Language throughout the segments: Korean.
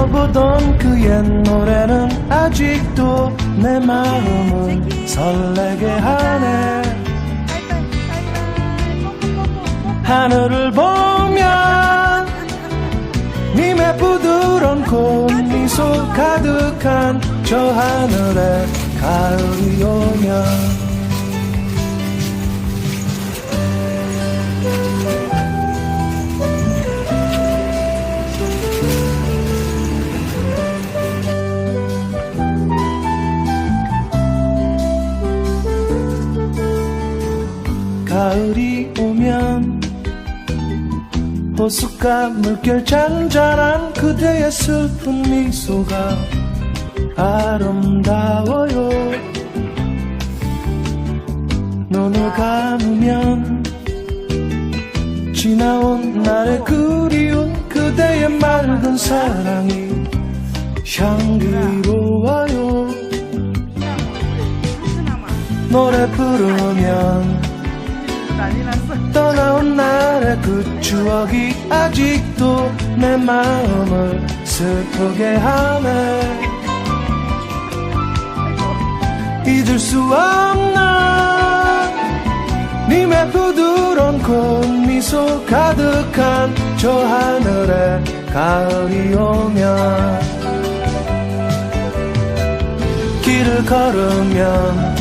불러보던 그옛 노래는 아직도 내 마음을 설레게 하네. 하늘을 보면 님의 부드러운 꽃미소 가득한 저 하늘에 가을이 오면 가을이 오면 호숫가 물결 잔잔한 그대의 슬픈 미소가 아름다워요. 눈을 감으면 지나온 날의 그리운 그대의 맑은 사랑이 향기로워요. 노래 부르면 난리 났어. 떠나온 날의 그 추억이 아직도 내 마음을 슬프게 하네 잊을 수 없는 님의 부드러운 꽃미소 가득한 저 하늘에 가을이 오면 길을 걸으면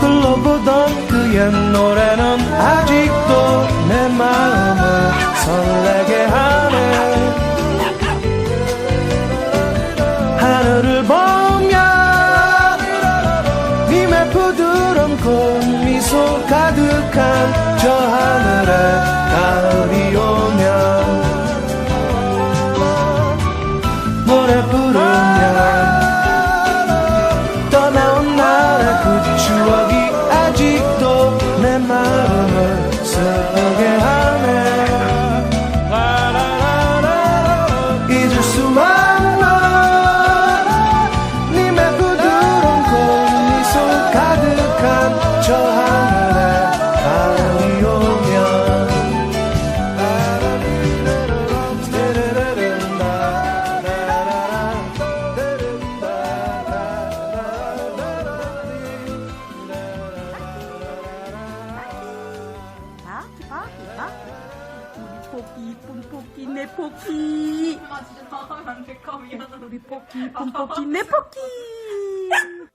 불러보던 그옛 노래는 아직도 내 마음을 설레게 하네. 하늘을 보면 님의 부드러운 꽃미소 가득한 저 하늘에 이쁜 포기, 내 포기. 아 진짜 나가면 안될까 미안해 우리 이쁜 포기, 내 포기.